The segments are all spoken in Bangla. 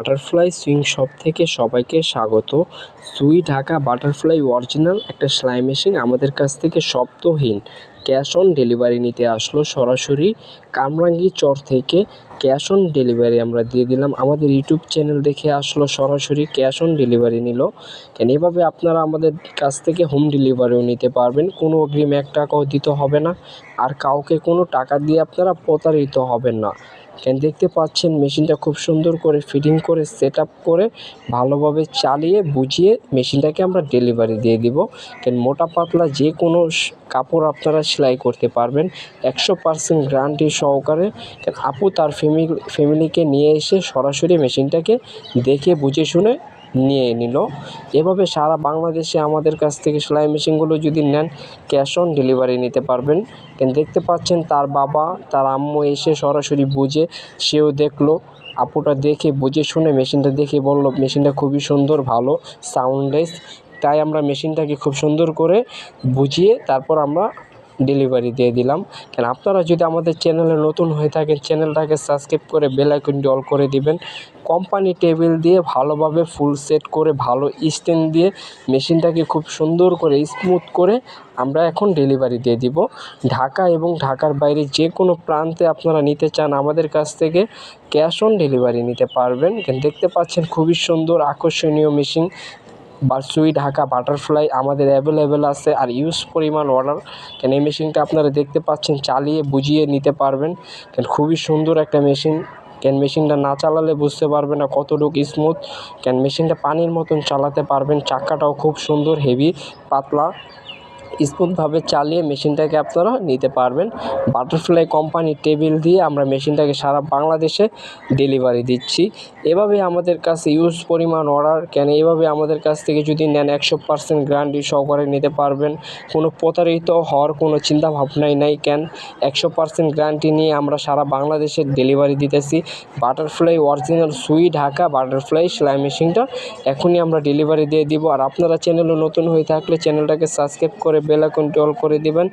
বাটারফ্লাই সুইং শপ থেকে সবাইকে স্বাগত। সুই ঢাকা বাটারফ্লাই অরিজিনাল একটা সেলাই মেশিন আমাদের কাছ থেকে শব্দহীন ক্যাশ অন ডেলিভারি নিতে আসলো সরাসরি কামরাঙ্গি চর থেকে। ক্যাশ অন ডেলিভারি আমরা দিয়ে দিলাম। আমাদের ইউটিউব চ্যানেল দেখে আসলো সরাসরি ক্যাশ অন ডেলিভারি নিল। কেন এভাবে আপনারা আমাদের কাছ থেকে হোম ডেলিভারিও নিতে পারবেন। কোনো অগ্রিম এক টাকাও দিতে হবে না। আর কাউকে কোনো টাকা দিয়ে আপনারা প্রতারিত হবেন না। দেখতে পাচ্ছেন মেশিনটা খুব সুন্দর করে ফিটিং করে সেট করে ভালোভাবে চালিয়ে বুঝিয়ে মেশিনটাকে আমরা ডেলিভারি দিয়ে দিব। কেন মোটা পাতলা যে কোনো কাপড় আপনারা সেলাই করতে পারবেন, একশো পার্সেন্ট গ্যারান্টি সহকারে। আপু তার ফ্যামিলি ফ্যামিলিকে নিয়ে এসে সরাসরি মেশিনটাকে দেখে বুঝে শুনে নিয়ে নিল। এভাবে সারা বাংলাদেশে আমাদের কাছ থেকে সেলাই মেশিনগুলো যদি নেন, ক্যাশ অন ডেলিভারি নিতে পারবেন। দেখতে পাচ্ছেন তার বাবা, তার আম্মু এসে সরাসরি বুঝে, সেও দেখল। আপুটা দেখে বুঝে শুনে মেশিনটা দেখে বলল, মেশিনটা খুবই সুন্দর, ভালো সাউন্ডলেস তাই আমরা মেশিনটাকে খুব সুন্দর করে বুঝিয়ে তারপর আমরা ডেলিভারি দিয়ে দিলাম। কেন, আপনারা যদি আমাদের চ্যানেলে নতুন হয়ে থাকেন চ্যানেলটাকে সাবস্ক্রাইব করে বেল অল করে দিবেন। কোম্পানি টেবিল দিয়ে ভালোভাবে ফুল সেট করে ভালো স্ট্যান্ড দিয়ে মেশিনটাকে খুব সুন্দর করে স্মুথ করে আমরা এখন ডেলিভারি দিয়ে দিব। ঢাকা এবং ঢাকার বাইরে যে কোনো প্রান্তে আপনারা নিতে চান, আমাদের কাছ থেকে ক্যাশ অন ডেলিভারি নিতে পারবেন। দেখতে পাচ্ছেন খুবই সুন্দর, আকর্ষণীয় মেশিন বা সুই ঢাকা বাটারফ্লাই আমাদের অ্যাভেলেবেল আছে আর ইউজ পরিমাণ অর্ডার কেন এই মেশিনটা আপনারা দেখতে পাচ্ছেন, চালিয়ে বুঝিয়ে নিতে পারবেন। কেন খুবই সুন্দর একটা মেশিন কেন মেশিনটা না চালালে বুঝতে পারবে না কতটুক স্মুথ কেন মেশিনটা পানির মতন চালাতে পারবেন। চাকাটাও খুব সুন্দর হেভি পাতলা। স্মুথভাবে চালিয়ে মেশিনটাকে আপনারা নিতে পারবেন। বাটারফ্লাই কোম্পানি টেবিল দিয়ে আমরা মেশিনটাকে সারা বাংলাদেশে ডেলিভারি দিচ্ছি। এভাবে আমাদের কাছে ইউজ পরিমাণ অর্ডার কেন এভাবে আমাদের কাছ থেকে যদি নেন একশো পার্সেন্ট গ্যারান্টি সহকারে নিতে পারবেন। কোনো প্রতারিত হওয়ার কোনো চিন্তা ভাবনাই নাই, কেন একশো পার্সেন্ট গ্যারান্টি নিয়ে আমরা সারা বাংলাদেশে ডেলিভারি দিতেছি। বাটারফ্লাই অরিজিনাল সুই ঢাকা বাটারফ্লাই সেলাই মেশিনটা এখনই আমরা ডেলিভারি দিয়ে দিব। আর আপনারা চ্যানেলে নতুন হয়ে থাকলে চ্যানেলটাকে সাবস্ক্রাইব করে বেল আইকনটি অল করে দিবেন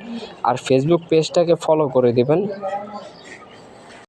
আর ফেসবুক পেজটাকে ফলো করে দিবেন।